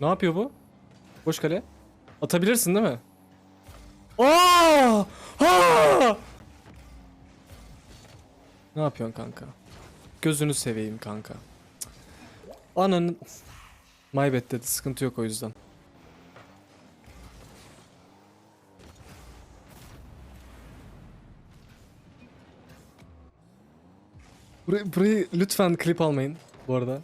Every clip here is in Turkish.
Ne yapıyor bu? Boş kale. Atabilirsin değil mi? Aa! Ha! Ne yapıyorsun kanka? Gözünü seveyim kanka. Cık. Ananın... My bad dedi. Sıkıntı yok o yüzden. Burayı, burayı lütfen klip almayın bu arada.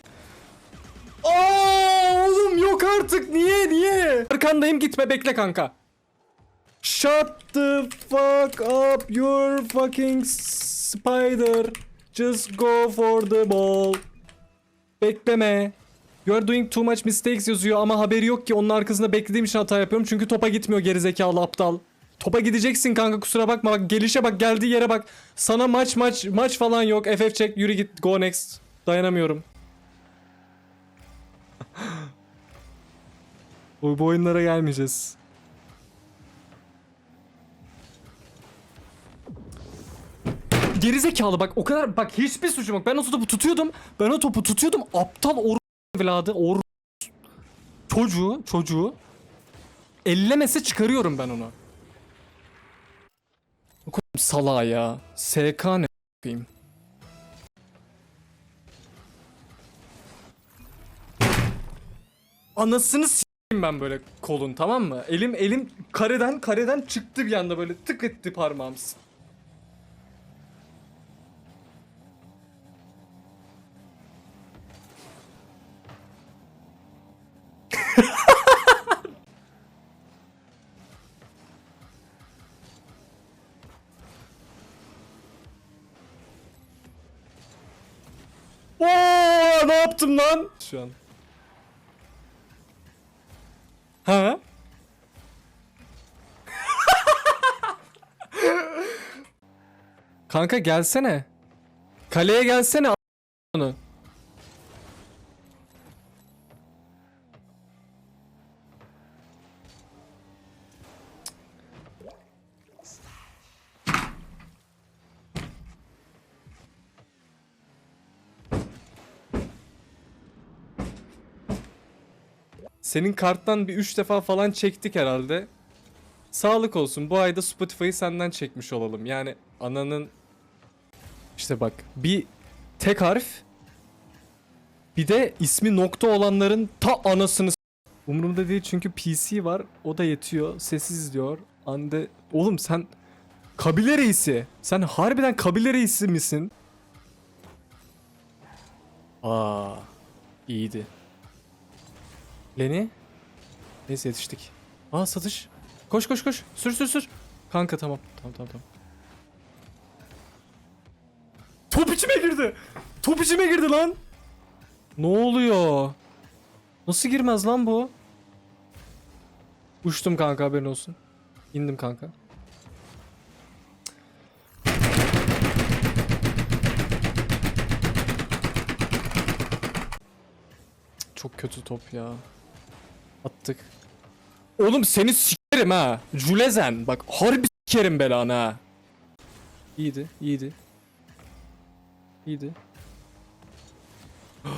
Artık. Niye? Niye? Arkandayım gitme bekle kanka. Shut the fuck up you fucking spider. Just go for the ball. Bekleme. You are doing too much mistakes yazıyor ama haberi yok ki onun arkasında beklediğim için hata yapıyorum. Çünkü topa gitmiyor gerizekalı aptal. Topa gideceksin kanka kusura bakma bak gelişe bak geldiği yere bak. Sana maç maç maç falan yok. FF çek yürü git go next. Dayanamıyorum. Bu, bu oyunlara gelmeyeceğiz. Gerizekalı bak o kadar bak hiçbir suçum yok. Ben o topu tutuyordum. Ben o topu tutuyordum. Aptal or evladı or çocuğu çocuğu ellemese çıkarıyorum ben onu. Salağa ya. SK ne koyayım. Anasını ben böyle kolun tamam mı? Elim elim kareden kareden çıktı bir anda böyle tık etti parmağım. Oo, ne yaptım lan? Şu an. Ha? Kanka gelsene. Kaleye gelsene onu. Senin karttan bir 3 defa falan çektik herhalde. Sağlık olsun. Bu ayda Spotify'ı senden çekmiş olalım. Yani ananın işte bak bir tek harf bir de ismi nokta olanların ta anasını Umurumda değil çünkü PC var. O da yetiyor. Sessiz diyor. Ande oğlum sen kabile reisi. Sen harbiden kabile reisi misin? Aa, iyiydi. Leni? Neyse yetiştik. Aa satış. Koş koş koş. Sür sür sür. Kanka tamam. Tamam tamam tamam. Top içime girdi. Top içime girdi lan. Ne oluyor? Nasıl girmez lan bu? Uçtum kanka haberin olsun. İndim kanka. Çok kötü top ya. Attık. Oğlum seni sikerim ha. Julezen. Bak harbi sikerim belanı ha. İyiydi, iyiydi. İyiydi.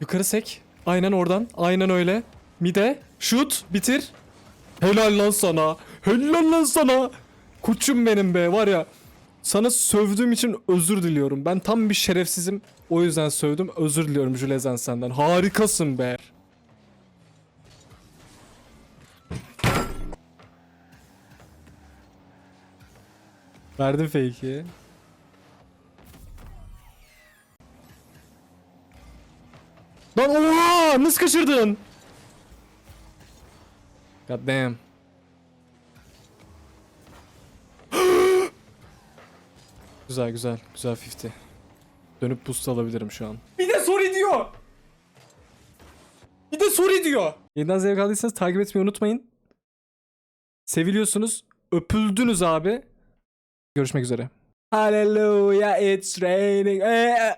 Yukarı sek. Aynen oradan. Aynen öyle. Mide. Şut. Bitir. Helal lan sana. Helal lan sana. Koçum benim be var ya. Sana sövdüğüm için özür diliyorum. Ben tam bir şerefsizim. O yüzden sövdüm. Özür diliyorum Julezen senden. Harikasın be. Verdim fake'i. Lan oha! Nasıl kaçırdın? God damn. güzel güzel. Güzel 50. Dönüp boost alabilirim şu an. Bir de sorry diyor. Bir de sorry diyor. Yeniden zevk aldıysanız takip etmeyi unutmayın. Seviliyorsunuz. Öpüldünüz abi. Görüşmek üzere. Hallelujah it's raining. Ee,